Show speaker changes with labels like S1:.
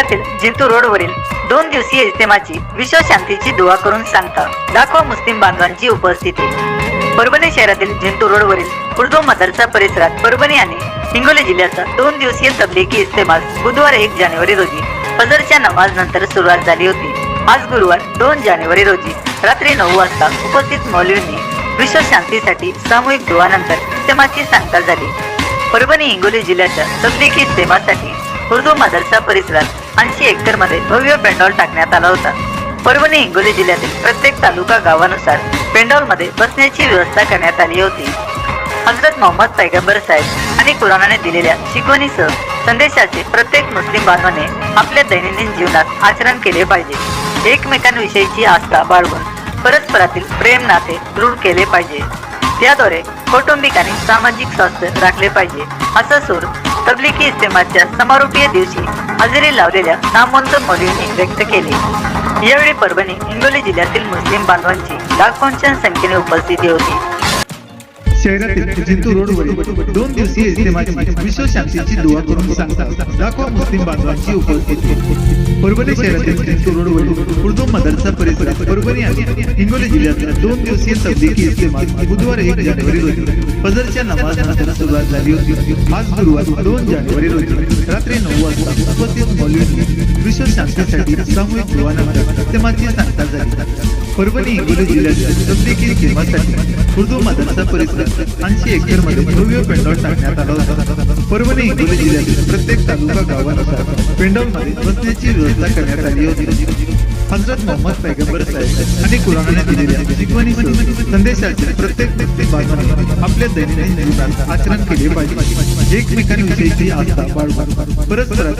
S1: शहरातील जिंतूर रोडवरील दोन दिवसीय इस्तेमाची विश्व शांतीची दुवा करून सांगता लाखो मुस्लिम बांधवांची उपस्थिती. परभणी शहरातील जिंतूर रोडवरील उर्दू मदरसा परिसरात परभणी आणि हिंगोली जिल्ह्याचा दोन दिवसीय तबलिकी इस्तेमाल बुधवार एक जानेवारी रोजी फजरच्या नमाज नंतर सुरुवात झाली होती. आज गुरुवार दोन जानेवारी रोजी रात्री नऊ वाजता उपस्थित मौलवींनी विश्व शांतीसाठी सामूहिक दुवानंतर इस्तेमाची सांगता झाली. परभणी हिंगोली जिल्ह्याच्या तबलिकी इस्तेमासाठी उर्दू मदरसा परिसरात ऐंशी हेक्टरमध्ये भव्य पेंडॉल टाकण्यात आला होता. परभणी हिंगोली जिल्ह्यातील प्रत्येक तालुका गावानुसार पेंडॉलमध्ये बसण्याची व्यवस्था करण्यात आली होती. हजरत मोहम्मद पैगंबर साहेब आणि कुराणाने दिलेल्या शिकवणीसह संदेशाचे प्रत्येक मुस्लिम बांधवाने आपल्या दैनंदिन जीवनात आचरण केले पाहिजे. एकमेकांविषयीची आस्था बाळगून परस्परातील प्रेम नाते दृढ केले पाहिजे. त्याद्वारे कौटुंबिक आणि सामाजिक स्वास्थ्य राखले पाहिजे असा सूर तबलिकी इस्तेमाच्या समारोपीय दिवशी हजेरी लावलेल्या नामवंत मौलवींनी व्यक्त केले. यावेळी परभणी हिंगोली जिल्ह्यातील मुस्लिम बांधवांची लाखोंच्या संख्येने उपस्थिती होती.
S2: शहरातील जिंतूर रोडवरील दोन दिवसीय इस्तेमाची विश्व शांतीची दुवा करून सांगतात लाखो मुस्लिम बांधवांची उपस्थिती. परभणी शहरातील जिंतूर रोडवरील उर्दू मदरसा परिसरात परभणी आणि हिंगोली जिल्ह्यातल्या दोन दिवसीय तबलिगी इस्तेमाल बुधवार एक जानेवारी रोजी फजरच्या नमाज सुरुवात झाली होती. आज गुरुवार दोन जानेवारी रोजी रात्री नऊ वाजता उपस्थित मौलवींनी विश्व शांतीसाठी सामूहिक दुवानंतर इस्तेमाची सांगता झाली. परभणी हिंगोली जिल्ह्यातील प्रत्येकी इस्तेमासाठी उर्दू मदरसा परिसरात ऐंशी एकरमध्ये भव्य पेंडॉल टाकण्यात आला होता. परभणी हिंगोली जिल्ह्यातील प्रत्येक तालुका गावानुसार पेंडॉलमध्ये बसण्याची व्यवस्था करण्यात आली होती. हजरत मोहम्मद पैगंबर साहेब आणि कुराणाने दिलेल्या शिकवणी संदेशाचे प्रत्येक व्यक्ती बांधवांनी आपल्या दैनंदिन जीवनात आचरण केले पाहिजे. एकमेकांविषयीची आस्था बाळगून परस्परात